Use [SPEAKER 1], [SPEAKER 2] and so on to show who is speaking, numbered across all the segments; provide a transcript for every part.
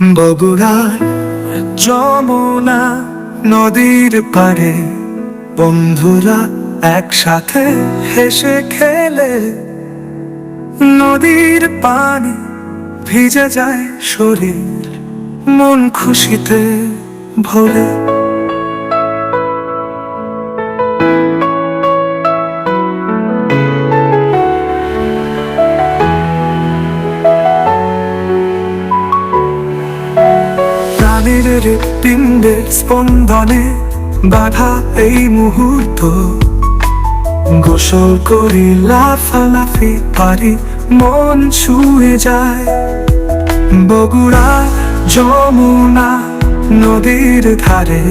[SPEAKER 1] বগুড়ার যমুনা নদীর পারে বন্ধুরা একসাথে হেসে খেলে। নদীর পানি ভিজে যায় শরীর, মন খুশিতে ভরে প্রাণের হৃৎপিণ্ডের স্পন্দনে বাধা এই মুহূর্ত। গোসল করি লাফালাফি পারি, মন ছুঁয়ে যায়। বগুড়া, যমুনা নদীর ধারে।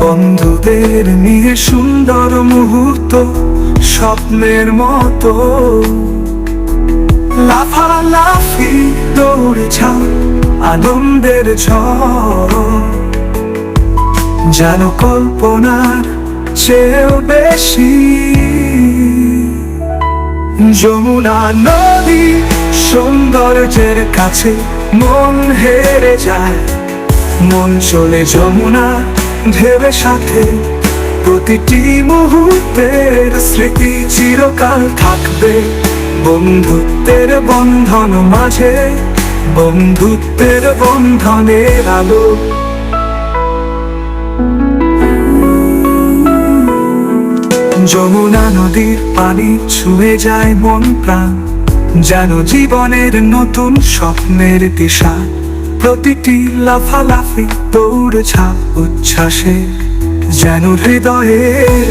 [SPEAKER 1] বন্ধুদের নিয়ে সুন্দর মুহূর্ত, স্বপ্নের মতো। আনন্দের ঝড়, যেন কল্পনার চেয়েও বেশি। যমুনা নদী সৌন্দর্যের কাছে মন হেরে যায়। মন চলে যমুনা ভেবে সাথে। প্রতিটি মুহূর্তের স্মৃতি চিরকাল থাকবে। বন্ধুত্বের বন্ধন মাঝে বন্ধুত্বের বন্ধনের আলো। যমুনা নদীর পানি ছুঁয়ে যায় মন প্রাণ, যেন জীবনের নতুন স্বপ্নের দিশা। প্রতিটি লাফালাফি দৌড় ছাপ উচ্ছ্বাসে, যেন হৃদয়ের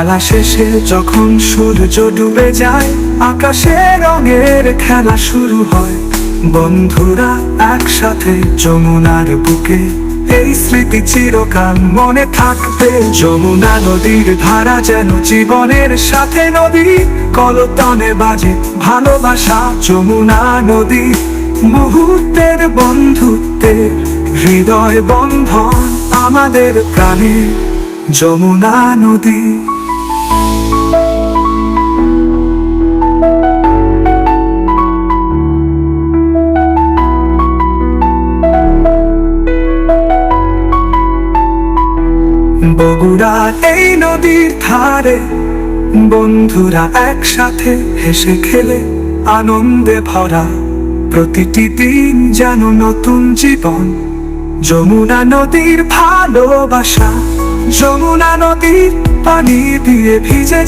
[SPEAKER 1] খেলা শেষে যখন সূর্য ডুবে যায়, আকাশে রঙের খেলা শুরু হয়। বন্ধুরা একসাথে যমুনার বুকে, এই স্মৃতি চিরকাল মনে থাকবে। যমুনা নদীর ধারা যেন জীবনের সাথে নদী কলতনে বাজে ভালোবাসা। যমুনা নদী মুহূর্তের বন্ধুত্বের হৃদয় বন্ধন আমাদের প্রাণে। যমুনা নদী বগুড়ার এই নদীর ধারে, বন্ধুরা একসাথে হেসে খেলে আনন্দে ভরা প্রতিটি দিন যেন নতুন জীবন। যমুনা নদীর ভালোবাসা, যমুনা নদীর পানি দিয়ে ভিজে